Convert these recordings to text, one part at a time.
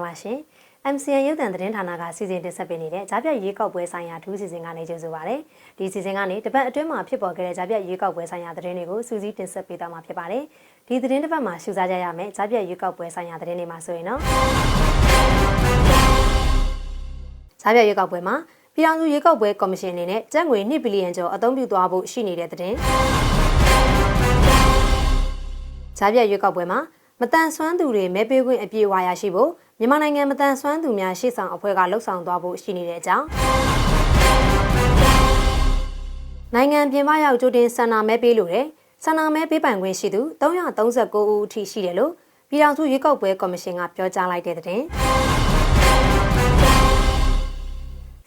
င်္ဂလာပါရှင် MCN ရုပ်သံသတင်းဌာနကစီစဉ်တင်ဆက်ပေးနေတဲ့ဂျာပြရွေးကောက်ပွဲဆိုင်ရာထူးစီစဉ်ကနေကြိုဆိုပါရစေ။ဒီစီစဉ်ကနေတပတ်အတွင်းမှာဖြစ်ပေါ်ခဲ့တဲ့ဂျာပြရွေးကောက်ပွဲဆိုင်ရာသတင်းတွေကိုစူးစီးတင်ဆက်ပေးသွားမှာဖြစ်ပါတယ်။ဒီသတင်းတစ်ပတ်မှာရှုစားကြရမယ်ဂျာပြရွေးကောက်ပွဲဆိုင်ရာသတင်းတွေမှာဆိုရင်တော့ဂျာပြရွေးကောက်ပွဲမှာပြည်ထောင်စုရွေးကောက်ပွဲကော်မရှင်အနေနဲ့ကျပ်ငွေ1ဘီလီယံကျော်အသုံးပြုသွားဖို့ရှိနေတဲ့သတင်း။ဂျာပြရွေးကောက်ပွဲမှာ မတန်ဆွမ်းသူတွေမဲပေးခွင့်အပြည့်အဝရရှိဖို့မြန်မာနိုင်ငံမတန်ဆွမ်းသူများရှေ့ဆောင်အဖွဲ့ကလှုပ်ဆောင်သွားဖို့ရှိနေတဲ့အကြောင်းနိုင်ငံပြင်ပရောက်ကြိုတင်ဆန္ဒမဲပေးလို့တယ်ဆန္ဒမဲပေးပိုင်ခွင့်ရှိသူ339ဦးအထိရှိတယ်လို့ပြည်ထောင်စုရွေးကောက်ပွဲကော်မရှင်ကပြောကြားလိုက်တဲ့တဲ့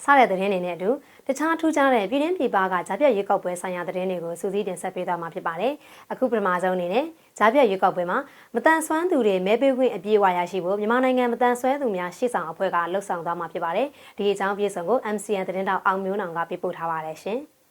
စားတဲ့သတင်းတွေနဲ့အတူ တခြားထူးခြားတဲ့ပြည်တွင်းပြည်ပကဂျာပြက်ရွေးကောက်ပွဲဆိုင်ရာသတင်းတွေကိုစူးစီးတင်ဆက်ပေးသွားမှာဖြစ်ပါတယ်။အခုပထမဆုံးအနေနဲ့ဂျာပြက်ရွေးကောက်ပွဲမှာမတန်ဆွမ်းသူတွေမဲပေးခွင့်အပြည့်အဝရရှိဖို့မြန်မာနိုင်ငံမတန်ဆွဲသူများရှေ့ဆောင်အဖွဲ့ကလှုပ်ဆောင်သွားမှာဖြစ်ပါတယ်။ဒီအကြောင်းပြည့်စုံကို MCN သတင်းတောက်အောင်မျိုးနောင်ကပြပို့ထားပါတယ်ရှင်။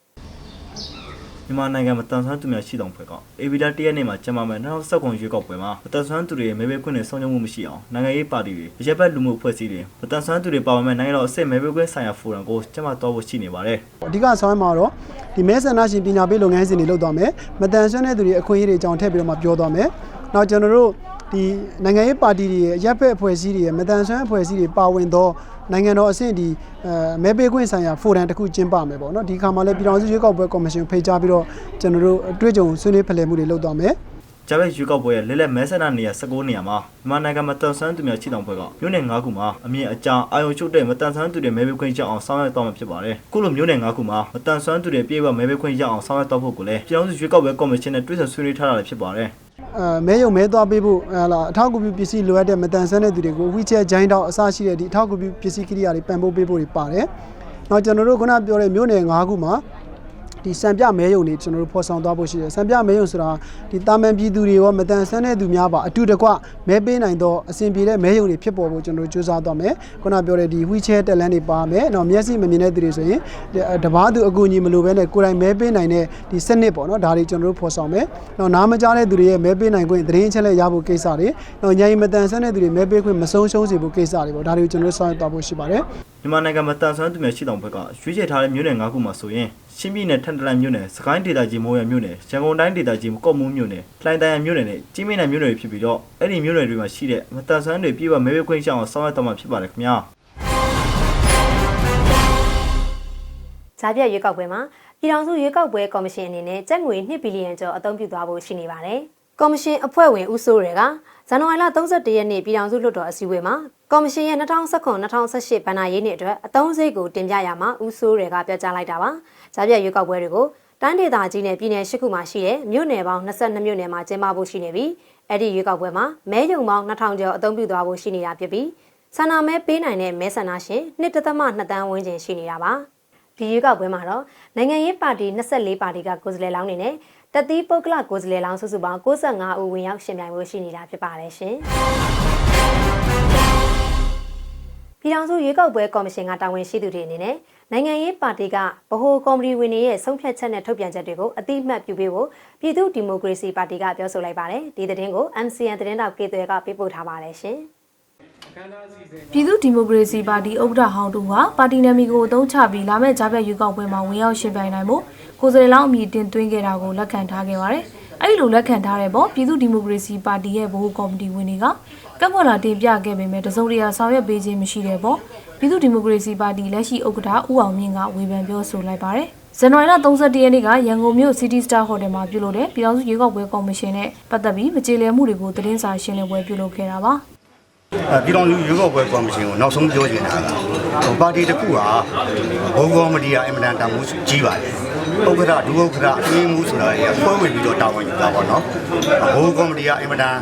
မြန်မာနိုင်ငံမှာတန်ဆွမ်းသူများရှိတောင်ဖွဲ့ကအေဗီလာတရက်နေ့မှာကျင်းပမယ့်2019ရွေးကောက်ပွဲမှာမတန်ဆွမ်းသူတွေရဲ့မဲပေးခွင့်နဲ့ဆုံးဖြတ်မှုမရှိအောင်နိုင်ငံရေးပါတီတွေအရက်ဘက်လူမှုအဖွဲ့အစည်းတွေမတန်ဆွမ်းသူတွေပါဝင်မဲ့နိုင်ငံတော်အစစ်မဲပေးခွင့်ဆိုင်ရာဖိုရမ်ကိုကျင်းပသွားဖို့ရှိနေပါတယ်အဓိကဆောင်းမှာတော့ဒီမဲဆန္ဒရှင်ပညာပေးလုပ်ငန်းစဉ်တွေလုပ်သွားမယ်မတန်ဆွမ်းတဲ့သူတွေအခွင့်အရေးတွေအကြောင်းထည့်ပြီးတော့မှပြောသွားမယ်နောက်ကျွန်တော်တို့ဒီနိုင်ငံရေးပါတီတွေရဲ့ရပ်ဖက်အဖွဲ့အစည်းတွေရဲ့မတန်ဆွမ်းအဖွဲ့အစည်းတွေပါဝင်သောနိုင်ငံတော်အဆင့်ဒီအဲမဲပေးခွင့်ဆိုင်ရာဖိုရမ်တစ်ခုကျင်းပမယ်ပေါ့နော်ဒီခါမှာလည်းပြည်ထောင်စုရွေးကောက်ပွဲကော်မရှင်ဖိတ်ကြားပြီးတော့ကျွန်တော်တို့အတွေ့အကြုံဆွေးနွေးဖလှယ်မှုတွေလုပ်သွားမယ်ဂျာဘက်ရွေးကောက်ပွဲရဲ့လက်လက်မဲဆန္ဒနေရာ19နေရာမှာမြန်မာနိုင်ငံမှာတန်ဆွမ်းသူများရှိတောင်ဖွဲ့ကမြို့နယ်9ခုမှာအမြင့်အကြာအာယုံချုပ်တဲ့မတန်ဆွမ်းသူတွေမဲပေးခွင့်ရအောင်ဆောင်ရွက်သွားမှာဖြစ်ပါတယ်။ခုလိုမြို့နယ်9ခုမှာမတန်ဆွမ်းသူတွေပြေဝမဲပေးခွင့်ရအောင်ဆောင်ရွက်သွားဖို့ကိုလည်းပြည်ထောင်စုရွေးကောက်ပွဲကော်မရှင်နဲ့တွဲဆောင်ဆွေးနွေးထားတာလည်းဖြစ်ပါတယ်။ အဲမဲယုံမဲသွားပေးဖို့ဟလာအထောက်အကူပြုပစ္စည်းလိုအပ်တဲ့မတန်ဆန်းတဲ့သူတွေကိုဝီချဲဂျိုင်းတောက်အစရှိတဲ့ဒီအထောက်အကူပြုပစ္စည်းကိရိယာတွေပံ့ပိုးပေးဖို့တွေပါတယ်။နောက်ကျွန်တော်တို့ခုနပြောတဲ့မြို့နယ်၅ခုမှာ ဒီစံပြမဲယုံတွေကျွန်တော်တို့ဖော်ဆောင်သွားဖို့ရှိတယ်။စံပြမဲယုံဆိုတာဒီတာမန်ပြည်သူတွေရောမတန်ဆန်းတဲ့သူများပါအတူတကွမဲပေးနိုင်သောအစဉ်ပြေတဲ့မဲယုံတွေဖြစ်ပေါ်ဖို့ကျွန်တော်တို့စူးစမ်းသွားမယ်။ခုနပြောတဲ့ဒီဝီချဲတက်လန်းတွေပါမယ်။နောက်မျက်စိမမြင်တဲ့သူတွေဆိုရင်တပားသူအကူအညီမလိုဘဲနဲ့ကိုယ်တိုင်မဲပေးနိုင်တဲ့ဒီစနစ်ပေါ့နော်ဒါတွေကျွန်တော်တို့ဖော်ဆောင်မယ်။နောက်နားမကြားတဲ့သူတွေရဲ့မဲပေးနိုင်ခွင့်သတင်းချက်လက်ရဖို့ကိစ္စတွေနောက်ညာရင်မတန်ဆန်းတဲ့သူတွေမဲပေးခွင့်မဆုံးရှုံးစေဖို့ကိစ္စတွေပေါ့ဒါတွေကိုကျွန်တော်တို့ဆောင်ရွက်သွားဖို့ရှိပါတယ်။မြန်မာနိုင်ငံမှာတန်ဆွမ်းသူများရှိတောင်ဘက်ကရွေးချယ်ထားတဲ့မြို့နယ်၅ခုမှာဆိုရင် ရှင်းပြည်နယ်ထန်တလန်မြို့နယ်စကိုင်းဒေသကြီးမိုးရမြို့နယ်ရန်ကုန်တိုင်းဒေသကြီးကော့မူးမြို့နယ်လှိုင်တန်ရမြို့နယ်နဲ့ကြီးမင်းနယ်မြို့နယ်တွေဖြစ်ပြီးတော့အဲ့ဒီမြို့နယ်တွေမှာရှိတဲ့မတန်ဆွမ်းတွေပြည့်ဝမဲပေးခွင့်ရအောင်ဆောင်ရွက်သွားမှာဖြစ်ပါတယ်ခင်ဗျာဂျာပြက်ရွေးကောက်ပွဲမှာပြည်ထောင်စုရွေးကောက်ပွဲကော်မရှင်အနေနဲ့ကျပ်ငွေ2ဘီလီယံကျော်အသုံးပြုသွားဖို့ရှိနေပါတယ်။ကော်မရှင်အဖွဲ့ဝင်ဦးစိုးရဲကဇန်နဝါရီလ31ရက်နေ့ပြည်ထောင်စုလွှတ်တော်အစည်းအဝေးမှာကော်မရှင်ရဲ့2019-2018ဘဏ္ဍာရေးနှစ်အတွက်အသုံးစရိတ်ကိုတင်ပြရမှာဦးစိုးရဲကပြောကြားလိုက်တာပါ။ ဂျာပြက်ရွေးကောက်ပွဲတွေကိုတိုင်းဒေသကြီးနဲ့ပြည်နယ်၈ခုမှာရှိတဲ့မြို့နယ်ပေါင်း22မြို့နယ်မှာကျင်းပဖို့ရှိနေပြီးအဲ့ဒီရွေးကောက်ပွဲမှာမဲယုံပေါင်း2000ကျော်အသုံးပြုသွားဖို့ရှိနေတာဖြစ်ပြီးဆန္ဒမဲပေးနိုင်တဲ့မဲဆန္ဒရှင်1.2တန်းဝန်းကျင်ရှိနေတာပါ။ဒီရွေးကောက်ပွဲမှာတော့နိုင်ငံရေးပါတီ24ပါတီကကိုယ်စားလှယ်လောင်းတွေနဲ့တသီးပုဂ္ဂလကိုယ်စားလှယ်လောင်းစုစုပေါင်း65ဦးဝင်ရောက်ရှင်ပြိုင်ဖို့ရှိနေတာဖြစ်ပါတယ်ရှင်။ပြည်ထောင်စုရွေးကောက်ပွဲကော်မရှင်ကတာဝန်ရှိသူတွေအနေနဲ့ နိုင်ငံရေးပါတီကဗဟိုကော်မတီဝင်တွေရဲ့ဆုံးဖြတ်ချက်နဲ့ထုတ်ပြန်ချက်တွေကိုအတိအမှတ်ပြုပေးဖို့ပြည်သူ့ဒီမိုကရေစီပါတီကပြောဆိုလိုက်ပါတယ်။ဒီသတင်းကို MCN သတင်းတောက်ကေသွဲကပေးပို့ထားပါတယ်ရှင်။ပြည်သူ့ဒီမိုကရေစီပါတီဥက္ကဋ္ဌဟောင်းတူကပါတီနာမည်ကိုအသုံးချပြီးလာမယ့်ကြားဖြတ်ရွေးကောက်ပွဲမှာဝင်ရောက်ရှင်ပြိုင်နိုင်မှုကိုယ်စားလှယ်လောင်းအမည်တင်သွင်းခဲ့တာကိုလက်ခံထားခဲ့ပါတယ်။အဲဒီလိုလက်ခံထားတဲ့ပေါ့ပြည်သူ့ဒီမိုကရေစီပါတီရဲ့ဗဟိုကော်မတီဝင်တွေက ကပ်ဖွက်လာတင်ပြခဲ့ပေမဲ့တစုံတရာဆောင်ရွက်ပေးခြင်းမရှိတဲ့ပေါ့ပြည်သူ့ဒီမိုကရေစီပါတီလက်ရှိဥက္ကဋ္ဌဦးအောင်မြင့်ကဝေဖန်ပြောဆိုလိုက်ပါတယ်။ဇန်နဝါရီလ31ရက်နေ့ကရန်ကုန်မြို့ City Star Hotel မှာပြုလုပ်တဲ့ပြည်ထောင်စုရွေးကောက်ပွဲကော်မရှင်နဲ့ပတ်သက်ပြီးမကြေလည်မှုတွေကိုသတင်းစာရှင်းလင်းပွဲပြုလုပ်ခဲ့တာပါ။အဲပြည်တော်လူရွေးကောက်ပွဲကော်မရှင်ကိုနောက်ဆုံးပြောချင်တာကဟိုပါတီတစ်ခုဟာဘုံကော်မတီကအင်မတန်တန်ဖိုးကြီးပါတယ် ဥက္ကဋ္ဌဒုဥက္ကဋ္ဌအင်းမှုဆိုတာကဖွဲ့ဝင်ပြီးတော့တာဝန်ယူတာပေါ့နော်ဘုံကော်မတီကအင်မတန်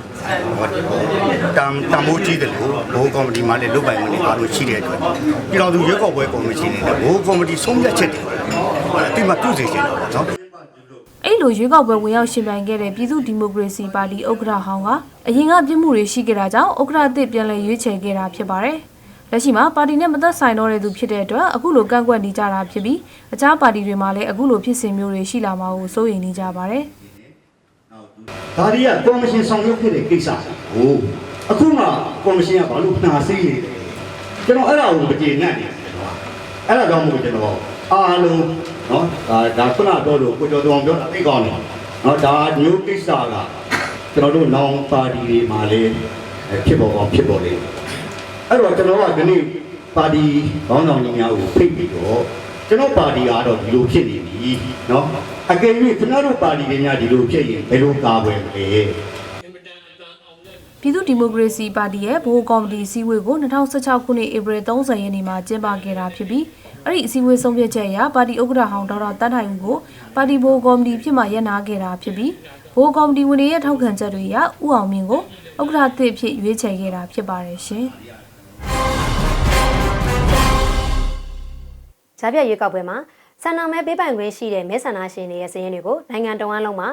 တန်တန်ဖိုးကြီးတယ်လို့ဘုံကော်မတီမှာလည်းလုပ်ပိုင်ခွင့်တွေအားလုံးရှိတဲ့အတွက်ပြည်တော်လူရွေးကောက်ပွဲကော်မရှင်နဲ့ဘုံကော်မတီဆုံးဖြတ်ချက်တွေအတိမပြုစေချင်တာပေါ့နော်အဲ့လိုရွေးကောက်ပွဲဝင်ရောက်ရှင်ပြိုင်ခဲ့တဲ့ပြည်သူ့ဒီမိုကရေစီပါတီဥက္ကဋ္ဌဟောင်းကအရင်ကပြစ်မှုတွေရှိခဲ့တာကြောင့်ဥက္ကဋ္ဌအသစ်ပြန်လည်ရွေးချယ်ခဲ့တာဖြစ်ပါတယ်။ လက်ရှိမှာပါတီနဲ့မသက်ဆိုင်တော့တဲ့သူဖြစ်တဲ့အတွက်အခုလိုကန့်ကွက်နေကြတာဖြစ်ပြီးအခြားပါတီတွေမှာလည်းအခုလိုဖြစ်စဉ်မျိုးတွေရှိလာမှာကိုစိုးရိမ်နေကြပါတယ်။ဒါတွေကကော်မရှင်ဆောင်ရွက်ခဲ့တဲ့ကိစ္စကိုအခုမှကော်မရှင်ကဘာလို့နှာစီးနေလဲကျွန်တော်အဲ့ဒါကိုမကျေနပ်နေတယ်အဲ့ဒါကြောင့်မို့ကျွန်တော်အားလုံးနော်ဒါဒါခုနတော့လို့ကိုကျော်တော်ပြောတာသိကောင်းတယ်နော်ဒါမျိုးကိစ္စကကျွန်တော်တို့နောင်ပါတီတွေမှာလည်းဖြစ်ပေါ်ကောင်းဖြစ်ပေါ်လေ အဲ့တော့ကျွန်တော်ကဒီနေ့ပါတီဘောင်းဆောင်ကြီးများကိုဖိတ်ပြီးတော့ကျွန်တော်ပါတီကတော့ဒီလိုဖြစ်နေပြီနော်အကယ်၍ကျွန်တော်တို့ပါတီတွေများဒီလိုဖြစ်ရင်ဘယ်လိုကာကွယ်မလဲပြည်သူ့ဒီမိုကရေစီပါတီရဲ့ဗဟိုကော်မတီအစည်းအဝေးကို2016ခုနှစ်ဧပြီ30ရက်နေ့မှာကျင်းပခဲ့တာဖြစ်ပြီးအဲ့ဒီအစည်းအဝေးဆုံးဖြတ်ချက်အရပါတီဥက္ကဋ္ဌဟောင်းဒေါက်တာတန်းထိုင်ဦးကိုပါတီဗဟိုကော်မတီဖြစ်မှရပ်နာခဲ့တာဖြစ်ပြီးဗဟိုကော်မတီဝင်တွေရဲ့ထောက်ခံချက်တွေအရဥအောင်မြင့်ကိုဥက္ကဋ္ဌသစ်ဖြစ်ရွေးချယ်ခဲ့တာဖြစ်ပါတယ်ရှင်။ ဂျာပြရွေးကောက်ပွဲမှာဆန္ဒမဲပေးပိုင်ခွင့်ရှိတဲ့မဲဆန္ဒရှင်တွေရဲ့စည်ရင်းတွေကိုနိုင်ငံတော်ဝန်လုံးမှာ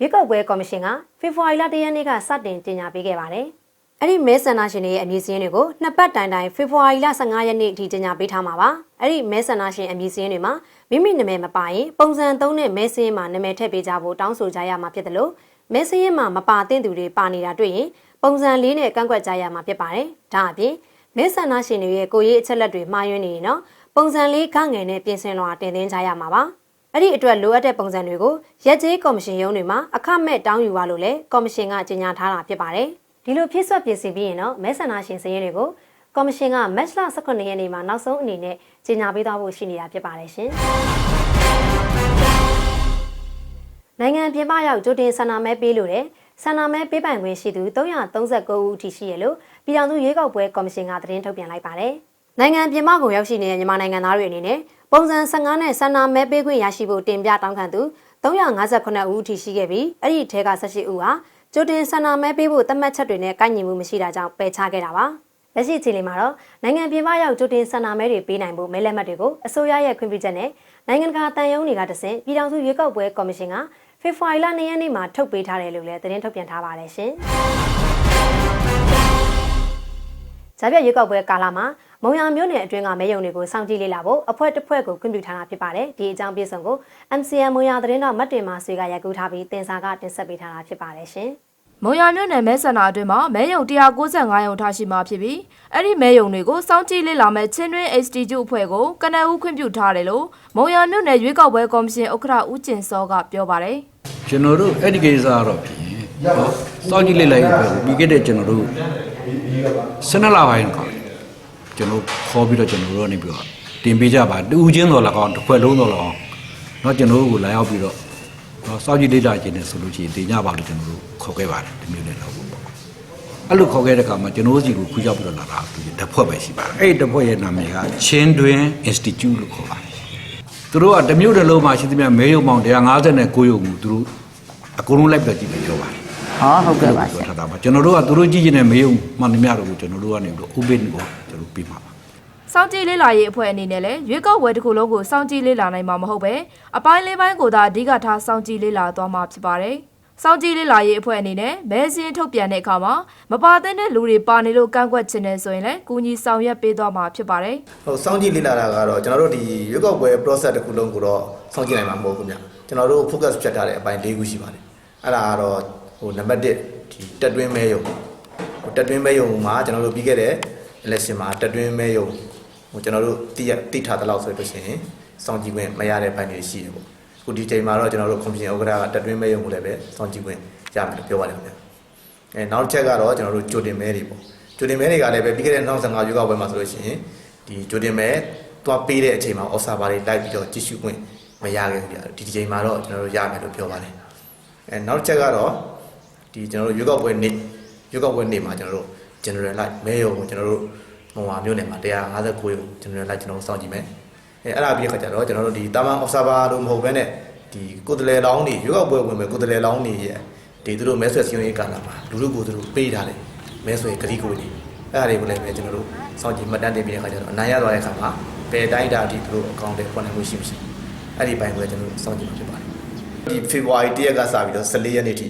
ရွေးကောက်ပွဲကော်မရှင်ကဖေဖော်ဝါရီလ၁ရက်နေ့ကစတင်ကြေညာပေးခဲ့ပါတယ်။အဲ့ဒီမဲဆန္ဒရှင်တွေရဲ့အမည်စည်ရင်းတွေကိုနှစ်ပတ်တိုင်တိုင်ဖေဖော်ဝါရီလ15ရက်နေ့အထိကြေညာပေးထားမှာပါ။အဲ့ဒီမဲဆန္ဒရှင်အမည်စည်ရင်းတွေမှာမိမိနာမည်မပါရင်ပုံစံသုံးတဲ့မဲစည်ရင်းမှာနာမည်ထည့်ပေးကြဖို့တောင်းဆိုကြရမှာဖြစ်တယ်လို့မဲစည်ရင်းမှာမပါသင့်သူတွေပါနေတာတွေ့ရင်ပုံစံလေးနဲ့ကန့်ကွက်ကြရမှာဖြစ်ပါတယ်။ဒါအပြင် မဲဆန္ဒရှင်တွေရဲ့ကိုယ်ရေးအချက်လက်တွေမှားယွင်းနေရင်တော့ပုံစံလေးခငယ်နဲ့ပြင်ဆင်လွှာတင်သွင်းကြရမှာပါ။အဲ့ဒီအတွက်လိုအပ်တဲ့ပုံစံတွေကိုရက်ကျေးကော်မရှင်ရုံးတွေမှာအခမဲ့တောင်းယူရလို့လည်းကော်မရှင်ကကြေညာထားတာဖြစ်ပါတယ်။ဒီလိုဖြည့်ဆွတ်ပြင်ဆင်ပြီးရင်တော့မဲဆန္ဒရှင်စည်းရင်းတွေကိုကော်မရှင်ကမတ်လ18ရက်နေ့မှာနောက်ဆုံးအနေနဲ့ကြေညာပေးသွားဖို့ရှိနေတာဖြစ်ပါတယ်ရှင်။နိုင်ငံပြင်ပရောက်ကြိုတင်ဆန္ဒမဲပေးလို့တဲ့ ဆန္ဒမဲပေးပိုင်ခွင့်ရှိသူ339ဦးအထိရှိရလို့ပြည်ထောင်စုရွေးကောက်ပွဲကော်မရှင်ကသတင်းထုတ်ပြန်လိုက်ပါတယ်။နိုင်ငံပြင်ပကိုရောက်ရှိနေတဲ့မြန်မာနိုင်ငံသားတွေအနေနဲ့ပုံစံ15နဲ့ဆန္ဒမဲပေးခွင့်ရရှိဖို့တင်ပြတောင်းခံသူ358ဦးအထိရှိခဲ့ပြီးအဲ့ဒီထဲက18ဦးဟာကြိုတင်ဆန္ဒမဲပေးဖို့သတ်မှတ်ချက်တွေနဲ့ကိုက်ညီမှုမရှိတာကြောင့်ပယ်ချခဲ့တာပါလက်ရှိအချိန်လေးမှာတော့နိုင်ငံပြင်ပရောက်ကြိုတင်ဆန္ဒမဲတွေပေးနိုင်ဖို့မဲလက်မှတ်တွေကိုအစိုးရရဲ့ခွင့်ပြုချက်နဲ့နိုင်ငံတကာတန်ယုံတွေကတဆင့်ပြည်ထောင်စုရွေးကောက်ပွဲကော်မရှင်က ဖေဖော်ဝါရီလ2ရက်နေ့မှာထုတ်ပေးထားတယ်လို့လည်းသတင်းထုတ်ပြန်ထားပါတယ်ရှင်။ဂျာပြရွေးကောက်ပွဲကာလမှာမုံရမျိုးနယ်အတွင်းကမဲယုံတွေကိုစောင့်ကြည့်လေ့လာဖို့အဖွဲ့တစ်ဖွဲ့ကိုခွင့်ပြုထားတာဖြစ်ပါတယ်။ဒီအကြောင်းပြည့်စုံကို MCM မုံရသတင်းတော်မတ်တင်မာဆွေကရိုက်ကူးထားပြီးတင်စာကတင်ဆက်ပေးထားတာဖြစ်ပါတယ်ရှင်။ မုံရမြို့နယ်မဲဆန္ဒအတွင်းမှာမဲယုံ195ရုံထားရှိမှာဖြစ်ပြီးအဲ့ဒီမဲယုံတွေကိုစောင့်ကြည့်လေ့လာမဲ့ချင်းတွင်း Institute အဖွဲ့ကိုကနအူးခွင့်ပြုထားတယ်လို့မုံရမြို့နယ်ရွေးကောက်ပွဲကော်မရှင်ဥက္ကဋ္ဌဦးကျင်စောကပြောပါတယ် ကျွန်တော်တို့အဲ့ဒီကိစ္စကတော့ဖြင့်ဟောစောင့်ကြည့်လိုက်လိုက်ပဲပြီးခဲ့တဲ့ကျွန်တော်တို့12လပိုင်းကကျွန်တော်ခေါ်ပြီးတော့ကျွန်တော်တို့ကနေပြီးတော့တင်ပေးကြပါတူးချင်းတော်၎င်းတစ်ခွက်လုံးတော်၎င်းเนาะကျွန်တော်တို့ကိုလာရောက်ပြီးတော့ နော်စောင့်ကြည့်လေ့လာခြင်းနဲ့ဆိုလို့ရှိရင်တင်ကြပါလို့ကျွန်တော်တို့ခေါ်ခဲ့ပါတယ်ဒီမျိုးနဲ့တော့ပေါ့အဲ့လိုခေါ်ခဲ့တဲ့အခါမှာကျွန်တော်တို့စီကိုခူးရောက်ပြီးတော့လာတာဒီတဖွဲ့ပဲရှိပါတယ်အဲ့ဒီတဖွဲ့ရဲ့နာမည်ကချင်းတွင် Institute လို့ခေါ်ပါတယ်သူတို့ကတမျိုးတစ်လုံးမှာရှိသမျှမဲရုံပေါင်း159ရုံကိုသူတို့အကုန်လုံးလိုက်ပြကြည့်ပြီးပြောပါတယ်ဟောဟုတ်ကဲ့ပါဆရာကျွန်တော်တို့ကသူတို့ကြည့်ခြင်းနဲ့မဲရုံမှန်သမျှတို့ကိုကျွန်တော်တို့ကနေပြီးတော့ open ကိုကျွန်တော်တို့ပြပါ စောင့်ကြည့်လေ့လာရေးအဖွဲ့အနေနဲ့လည်းရွေးကောက်ပွဲတစ်ခုလုံးကိုစောင့်ကြည့်လေ့လာနိုင်မှာမဟုတ်ပဲအပိုင်းလေးပိုင်းကိုသာအဓိကထားစောင့်ကြည့်လေ့လာသွားမှာဖြစ်ပါတယ်။စောင့်ကြည့်လေ့လာရေးအဖွဲ့အနေနဲ့မဲစင်းထုတ်ပြန်တဲ့အခါမှာမပါတဲ့လူတွေပါနေလို့ကန့်ကွက်ချင်တယ်ဆိုရင်လည်းကူညီဆောင်ရွက်ပေးသွားမှာဖြစ်ပါတယ်။ဟိုစောင့်ကြည့်လေ့လာတာကတော့ကျွန်တော်တို့ဒီရွေးကောက်ပွဲ process တစ်ခုလုံးကိုတော့စောင့်ကြည့်နိုင်မှာမဟုတ်ဘူးဗျကျွန်တော်တို့ focus ဖြတ်ထားတဲ့အပိုင်း၄ခုရှိပါတယ်အဲ့ဒါကတော့ဟိုနံပါတ်1ဒီတက်တွင်းမဲယုံဟိုတက်တွင်းမဲယုံမှာကျွန်တော်တို့ပြီးခဲ့တဲ့ election မှာတက်တွင်းမဲယုံ ဟိုကျွန်တော်တို့တိရတိထားတဲ့လောက်ဆိုလို့ရှိရင်စောင့်ကြည့်ခွင့်မရတဲ့ပိုင်းတွေရှိတယ်ပေါ့အခုဒီချိန်မှာတော့ကျွန်တော်တို့ commission ဥက္ကဋ္ဌကတက်တွင်းမဲယုံကိုလည်းပဲစောင့်ကြည့်ခွင့်ရမယ်လို့ပြောပါတယ်ခင်ဗျအဲနောက်တစ်ချက်ကတော့ကျွန်တော်တို့ကြိုတင်မဲတွေပေါ့ကြိုတင်မဲတွေကလည်းပဲပြီးခဲ့တဲ့2015ရွေးကောက်ပွဲမှာဆိုလို့ရှိရင်ဒီကြိုတင်မဲတွားပေးတဲ့အချိန်မှာ offer ဘာတွေလိုက်ပြီးတော့ကြည့်ရှုခွင့်မရခဲ့ဘူးဗျဒီဒီချိန်မှာတော့ကျွန်တော်တို့ရမယ်လို့ပြောပါတယ်အဲနောက်တစ်ချက်ကတော့ဒီကျွန်တော်တို့ရွေးကောက်ပွဲနေ့ရွေးကောက်ပွဲနေ့မှာကျွန်တော်တို့ general light မဲရုံကိုကျွန်တော်တို့ ဟိုဟာမြို့နယ်မှာ159ရုံ general light ကျွန်တော်တို့စောင့်ကြည့်မယ်အဲအဲ့ဒါပြီးခါကျတော့ကျွန်တော်တို့ဒီတာမန် observer လို့မဟုတ်ဘဲနဲ့ဒီကိုယ်တလေလောင်းတွေရွေးကောက်ပွဲဝင်မယ်ကိုယ်တလေလောင်းတွေရဲ့ဒီသူတို့မဲဆွယ်စည်းရုံးရေးကာလမှာလူလူကိုသူတို့ပေးထားတယ်မဲဆွယ်ဂရီကိုတွေအဲ့ဒါတွေကိုလည်းပဲကျွန်တော်တို့စောင့်ကြည့်မှတ်တမ်းတင်ပြီးတဲ့ခါကျတော့အနိုင်ရသွားတဲ့ခါမှာဘယ်တိုင်းတာအထိသူတို့အကောင့်တွေဖွင့်နိုင်မှုရှိမရှိအဲ့ဒီဘိုင်းကိုလည်းကျွန်တော်တို့စောင့်ကြည့်မှာဖြစ်ပါတယ်ဒီဖေဖော်ဝါရီ၁ရက်ကစပြီးတော့14ရက်နေ့ထိ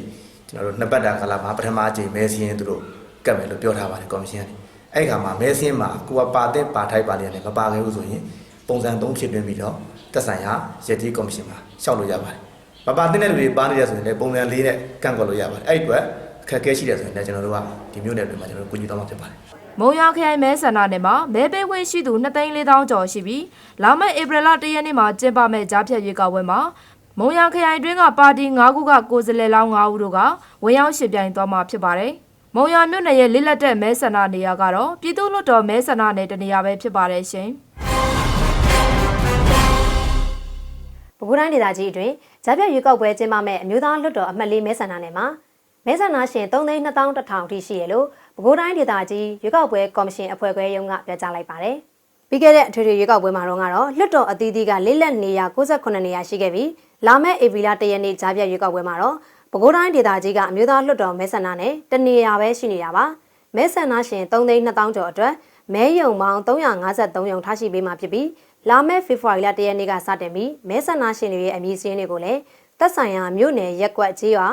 ကျွန်တော်တို့နှစ်ပတ်တာကာလမှာပထမအကြိမ်မဲစည်းရင်သူတို့ကတ်မယ်လို့ပြောထားပါတယ်ကော်မရှင်ကနေ အဲ့ဒီခါမှာမဲစင်းမှာကိုကပါတဲ့ပါထိုက်ပါလျက်လည်းမပါခဲ့ဘူးဆိုရင်ပုံစံ၃ဖြစ်တွင်းပြီးတော့တက်ဆိုင်ရာရက်တီကော်မရှင်မှာရှောက်လို့ရပါတယ်မပါတဲ့လူတွေပါနေရဆိုရင်လည်းပုံစံ၄နဲ့ကန့်ကွက်လို့ရပါတယ်အဲ့ဒီအတွက်အခက်အခဲရှိတယ်ဆိုရင်လည်းကျွန်တော်တို့ကဒီမျိုးနယ်တွေမှာကျွန်တော်တို့ကူညီသွားမှာဖြစ်ပါတယ်မုံရခရိုင်မဲဆန္ဒနယ်မှာမဲပေးခွင့်ရှိသူ2,400ကျော်ရှိပြီးလာမယ့်ဧပြီလ1ရက်နေ့မှာကျင်းပမယ့်ကြားဖြတ်ရွေးကောက်ပွဲမှာမုံရခရိုင်တွင်းကပါတီ9ခုကကိုယ်စားလှယ်လောင်း9ဦးတို့ကဝင်ရောက်ရှင်ပြိုင်သွားမှာဖြစ်ပါတယ်။ မုံရမြို့နယ်ရဲ့လစ်လက်တဲ့မဲဆန္ဒနေရာကတော့ပြည်သူ့လွှတ်တော်မဲဆန္ဒနယ်တနေရာပဲဖြစ်ပါတယ်ရှင်။ပဲခူးတိုင်းဒေသကြီးအတွင်းဂျာပြရွေးကောက်ပွဲကျင်းပမဲ့အမျိုးသားလွှတ်တော်အမှတ်လေးမဲဆန္ဒနယ်မှာမဲဆန္ဒရှင်3,200,000အထိရှိရလို့ပဲခူးတိုင်းဒေသကြီးရွေးကောက်ပွဲကော်မရှင်အဖွဲ့ခွဲရုံးကပြောကြားလိုက်ပါတယ်။ပြီးခဲ့တဲ့အထွေထွေရွေးကောက်ပွဲမှာတော့ကတော့လွှတ်တော်အသီးသီးကလေးလက်နေရာ68နေရာရှိခဲ့ပြီးလာမယ့်ဧပြီလ1ရက်နေ့ဂျာပြရွေးကောက်ပွဲမှာတော့ ပဲခူးတိုင်းဒေသကြီးကအမျိုးသားလွှတ်တော်မဲဆန္ဒနယ်တနေရာပဲရှိနေတာပါ။မဲဆန္ဒရှင်3,200,000ကျော်အတွက်မဲယုံပေါင်း353ယုံထားရှိပေးမှာဖြစ်ပြီးလာမယ့်ဖေဖော်ဝါရီလ1ရက်နေ့ကစတင်ပြီးမဲဆန္ဒရှင်တွေရဲ့အမည်စာရင်းတွေကိုလည်းသက်ဆိုင်ရာမြို့နယ်ရက်ကွက်ကြေးရွာ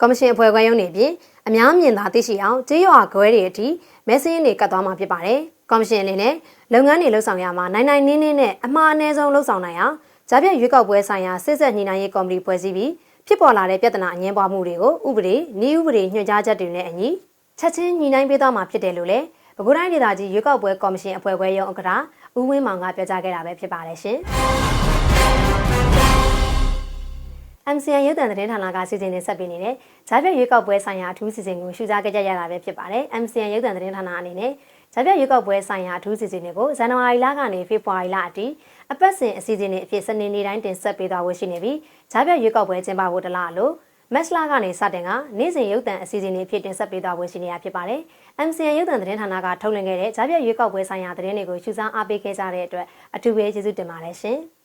ကော်မရှင်အဖွဲ့ခွဲရုံးတွေအပြင်အများမြင်သာသိရှိအောင်ကြေးရွာခွဲတွေအထိမဲစာရင်းတွေကတ်သွားမှာဖြစ်ပါတယ်။ကော်မရှင်အနေနဲ့လုပ်ငန်းတွေလှုပ်ဆောင်ရမှာနိုင်နိုင်နင်းနင်းနဲ့အမှားအနည်းဆုံးလှုပ်ဆောင်နိုင်အောင်ဂျာပြည့်ရွေးကောက်ပွဲဆိုင်ရာစစ်ဆက်ညှိနှိုင်းရေးကော်မတီဖွဲ့စည်းပြီး ဖြစ်ပေါ်လာတဲ့ပြဿနာအငင်းပွားမှုတွေကိုဥပဒေနည်းဥပဒေညွှန်ကြားချက်တွေနဲ့အညီချက်ချင်းညှိနှိုင်းပေးသွားမှာဖြစ်တယ်လို့လည်းပဲခူးတိုင်းဒေသကြီးရွေးကောက်ပွဲကော်မရှင်အဖွဲ့ခွဲရုံးဥက္ကဋ္ဌဦးဝင်းမောင်ကပြောကြားခဲ့တာပဲဖြစ်ပါတယ်ရှင်။ MCN ရုပ်သံသတင်းဌာနကစီစဉ်နေဆက်ပေးနေတဲ့ဂျာပြည့်ရွေးကောက်ပွဲဆိုင်ရာအထူးစီစဉ်ကိုရှုစားကြကြရတာပဲဖြစ်ပါတယ်။ MCN ရုပ်သံသတင်းဌာနအနေနဲ့ဂျာပြည့်ရွေးကောက်ပွဲဆိုင်ရာအထူးစီစဉ်တွေကိုဇန်နဝါရီလကနေဖေဖော်ဝါရီလအထိ အပတ်စဉ်အစီအစဉ်တွေအဖြစ်စနေနေ့တိုင်းတင်ဆက်ပေးသွားဖို့ရှိနေပြီးဂျာပြည့်ရွေးကောက်ပွဲကျင်းပဖို့တလားလို့မက်စလာကနေစတင်ကနေ့စဉ်ရုပ်သံအစီအစဉ်တွေအဖြစ်တင်ဆက်ပေးသွားဖို့ရှိနေတာဖြစ်ပါတယ်။ MCN ရုပ်သံသတင်းဌာနကထုတ်လွှင့်ခဲ့တဲ့ဂျာပြည့်ရွေးကောက်ပွဲဆိုင်ရာသတင်းတွေကိုရှုစားအားပေးခဲ့ကြတဲ့အတွက်အထူးပဲကျေးဇူးတင်ပါတယ်ရှင်။